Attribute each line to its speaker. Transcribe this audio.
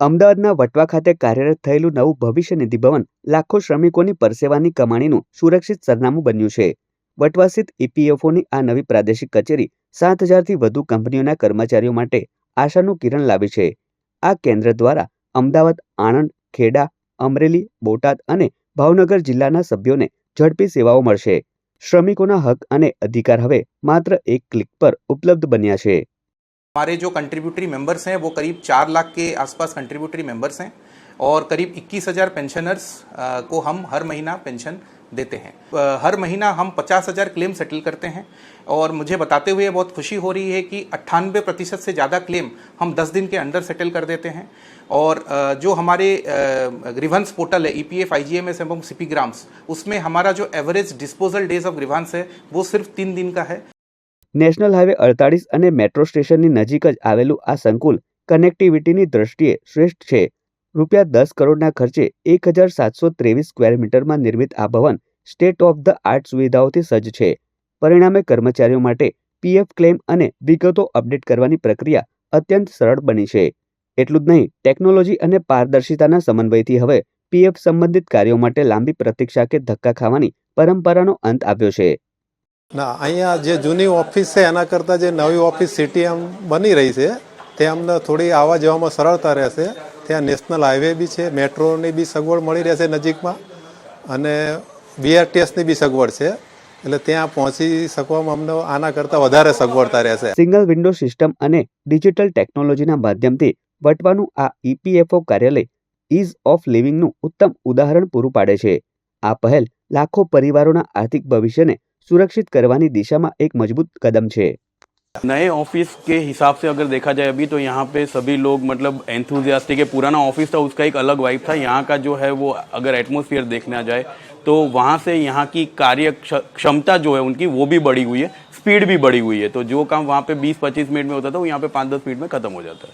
Speaker 1: અમદાવાદના વટવા ખાતે કાર્યરત થયેલું નવું ભવિષ્ય નિધિ ભવન લાખો શ્રમિકોની પરસેવાની કમાણીનું સુરક્ષિત સરનામું બન્યું છે. વટવા સ્થિત ઇપીએફઓની આ નવી પ્રાદેશિક કચેરી સાત હજારથી વધુ કંપનીઓના કર્મચારીઓ માટે આશાનું કિરણ લાવી છે. આ કેન્દ્ર દ્વારા અમદાવાદ, આણંદ, ખેડા, અમરેલી, બોટાદ અને ભાવનગર જિલ્લાના સભ્યોને ઝડપી સેવાઓ મળશે. શ્રમિકોના હક અને અધિકાર હવે માત્ર એક ક્લિક પર ઉપલબ્ધ બન્યા છે.
Speaker 2: हमारे जो कंट्रीब्यूटरी मेंबर्स हैं, वो करीब चार लाख के आसपास कंट्रीब्यूटरी मेंबर्स हैं और करीब इक्कीस हज़ार पेंशनर्स को हम हर महीना पेंशन देते हैं। हर महीना हम पचास हज़ार क्लेम सेटल करते हैं और मुझे बताते हुए बहुत खुशी हो रही है कि अट्ठानवे प्रतिशत से ज़्यादा क्लेम हम दस दिन के अंदर सेटल कर देते हैं और जो हमारे ग्रीवांस पोर्टल है E P F I G M S एवं सी पी ग्राम्स उसमें हमारा जो average disposal days of grievance है, वो सिर्फ़ तीन दिन का है।
Speaker 1: નેશનલ હાઈવે અડતાળીસ અને મેટ્રો સ્ટેશનની નજીક જ આવેલું આ સંકુલ કનેક્ટિવિટીની દ્રષ્ટિએ શ્રેષ્ઠ છે. રૂપિયા દસ કરોડના ખર્ચે એક હજાર સાતસો ત્રેવીસ સ્ક્વેર મીટરમાં નિર્મિત આ ભવન સ્ટેટ ઓફ ધ આર્ટ સુવિધાઓથી સજ્જ છે. પરિણામે કર્મચારીઓ માટે પીએફ ક્લેમ અને વિગતો અપડેટ કરવાની પ્રક્રિયા અત્યંત સરળ બની છે. એટલું જ નહીં, ટેકનોલોજી અને પારદર્શિતાના સમન્વયથી હવે પીએફ સંબંધિત કાર્યો માટે લાંબી પ્રતીક્ષા કે ધક્કા ખાવાની પરંપરાનો અંત આવ્યો છે.
Speaker 3: ના, અહીંયા જે જૂની ઓફિસ છે, એના કરતાં જે નવી ઓફિસ સિટી એમ બની રહી છે, તે અમને થોડી આવવા જવામાં સરળતા રહેશે. ત્યાં નેશનલ હાઈવે બી છે, મેટ્રોની બી સગવડ મળી રહેશે નજીકમાં, અને બીઆરટીએસની બી સગવડ છે. એટલે ત્યાં પહોંચી શકવામાં અમને આના કરતાં વધારે સગવડતા રહેશે.
Speaker 1: સિંગલ વિન્ડો સિસ્ટમ અને ડિજિટલ ટેકનોલોજીના માધ્યમથી વટવાનું આ ઈપીએફઓ કાર્યાલય ઇઝ ઓફ લિવિંગનું ઉત્તમ ઉદાહરણ પૂરું પાડે છે. આ પહેલ લાખો પરિવારોના આર્થિક ભવિષ્યને સુરક્ષિત કરવાની દિશામાં એક મજબૂત કદમ છે
Speaker 4: नए ऑफिस के हिसाब से अगर देखा जाए अभी तो यहाँ पे सभी लोग मतलब एंथुजियास्टिक है पुराना ऑफिस था उसका एक अलग वाइब था यहाँ का जो है वो अगर एटमोसफियर देखना जाए तो वहाँ से यहाँ की कार्य क्ष- क्षमता जो है उनकी वो भी बढ़ी हुई है स्पीड भी बढ़ी हुई है तो जो काम वहाँ पे 20-25 मिनट में होता था वो यहाँ पे 5-10 मिनट में खत्म हो जाता है